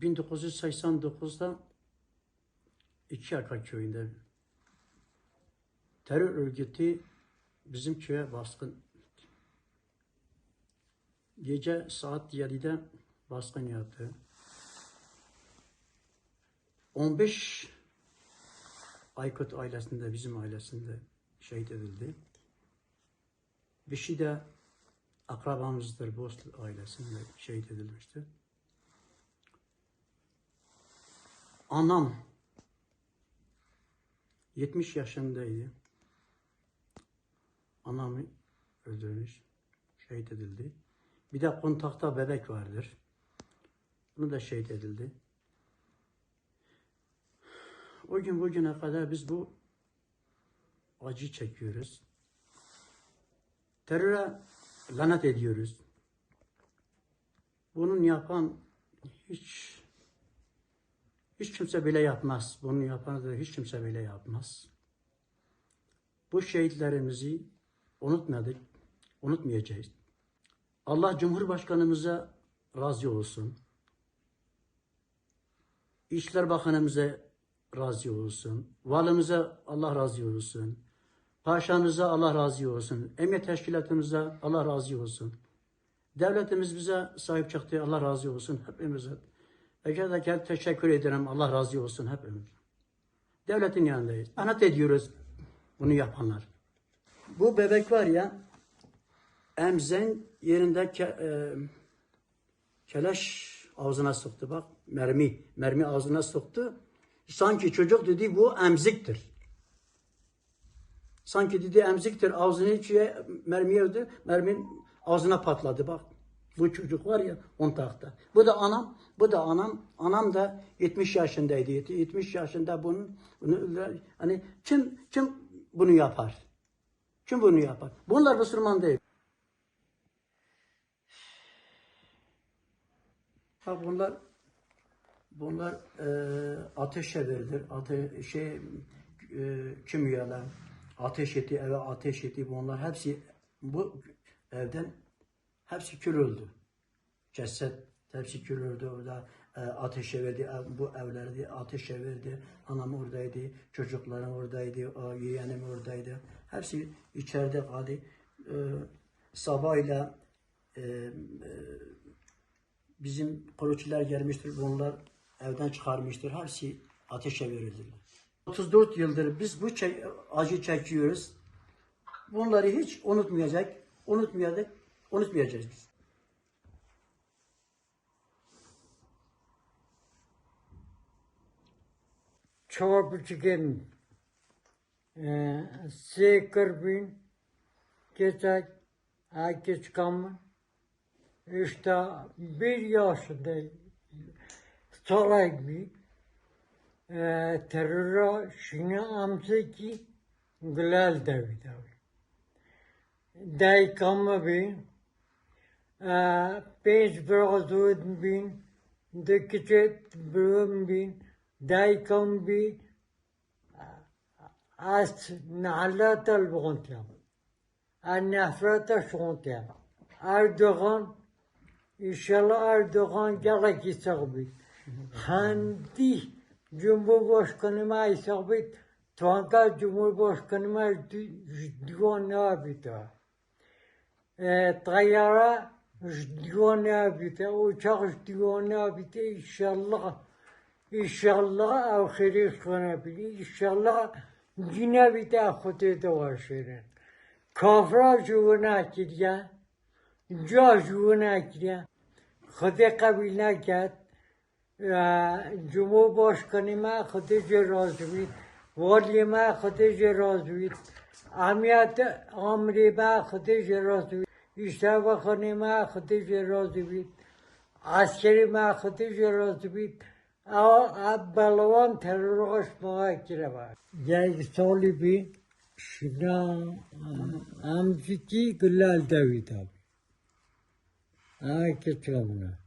1989'da İkiyaka köyünde terör örgütü bizim köye baskın gece saat 7'de baskın yaptı. 15 Aykut ailesinde, bizim ailesinde şehit edildi. Bir şey de akrabamızdır, Boz ailesinde şehit edilmişti. Anam 70 yaşındaydı. Anamı öldürmüş, şehit edildi. Bir de kontakta bebek vardır. Bunu da şehit edildi. O gün bugüne kadar biz bu acı çekiyoruz. Teröre lanet ediyoruz. Bunun yapan hiç hiç kimse bile yapmaz. Bunu yapanı da hiç kimse bile yapmaz. Bu şehitlerimizi unutmadık, unutmayacağız. Allah Cumhurbaşkanımıza razı olsun. İşler Bakanımıza razı olsun. Valimize Allah razı olsun. Paşamıza Allah razı olsun. Emniyet teşkilatımıza Allah razı olsun. Devletimiz bize sahip çıktı. Allah razı olsun hepimize. Ege teşekkür ederim. Allah razı olsun hepimiz. Devletin yanındayız. Anat ediyoruz bunu yapanlar. Bu bebek var ya emzen yerinde ke, e, keleş ağzına soktu bak. Mermi. Mermi ağzına soktu. Sanki çocuk dedi bu emziktir. Sanki dedi emziktir. Ağzını içiye mermi öldü. Mermin ağzına patladı bak. Bu çocuk var ya on tahta. Bu da anam. Bu da anam. Anam da 70 yaşındaydı. 70 yaşında bunun bunu, hani kim kim bunu yapar? Kim bunu yapar? Bunlar Müslüman değil. Ha bunlar bunlar e, ateş çevirilir. Ate, şey e, kimyalar ateş etti eve ateş etti bunlar hepsi bu evden hepsi kül öldü. Ceset hepsi kül öldü orada e, ateşe verdi bu evlerde ateşe verdi. Anam oradaydı, çocuklarım oradaydı, o yeğenim oradaydı. Hepsi içeride kaldı. E, sabahıyla e, e, bizim korucular gelmiştir. Bunlar evden çıkarmıştır. Hepsi ateşe verildiler. 34 yıldır biz bu çe- acı çekiyoruz. Bunları hiç unutmayacak, unutmayacak, Unutmayacağız biz. Çoğu e, çıkan seker bin kesek herkes kamın işte bir yaşında salak bir e, teröre şunu amsaki gülal devi devi. Day kamı bir 5 brozoen bin, de küçük bölüm bin, daykan بی از نعلات البغنتم از نفرات شغنتم اردوغان ایشالا اردوغان گله کی سقبید خندی جمهور باشکنی ما ای سقبید توانگا جمهور باشکنی ما دیوان نابید طیاره جديونا بيتا وشاق جديونا بيتا ان شاء الله ان شاء الله آخري خنا بيتا إن شاء الله جينا بيتا خطي دواشرين کافرا جو نکریا جا جو نکریا خود قبیل نکرد. جمعه باش کنی من خود جراز بید والی من خود جراز بید امیت آمری من خود جراز بید بیشتر بخوانیم ما خودش راضی بید. عسکری ما خودش راضی بید. بلوان ترورش ما کرد یک سالی بی شنا امزیکی گلال دویدم. آه که چمونه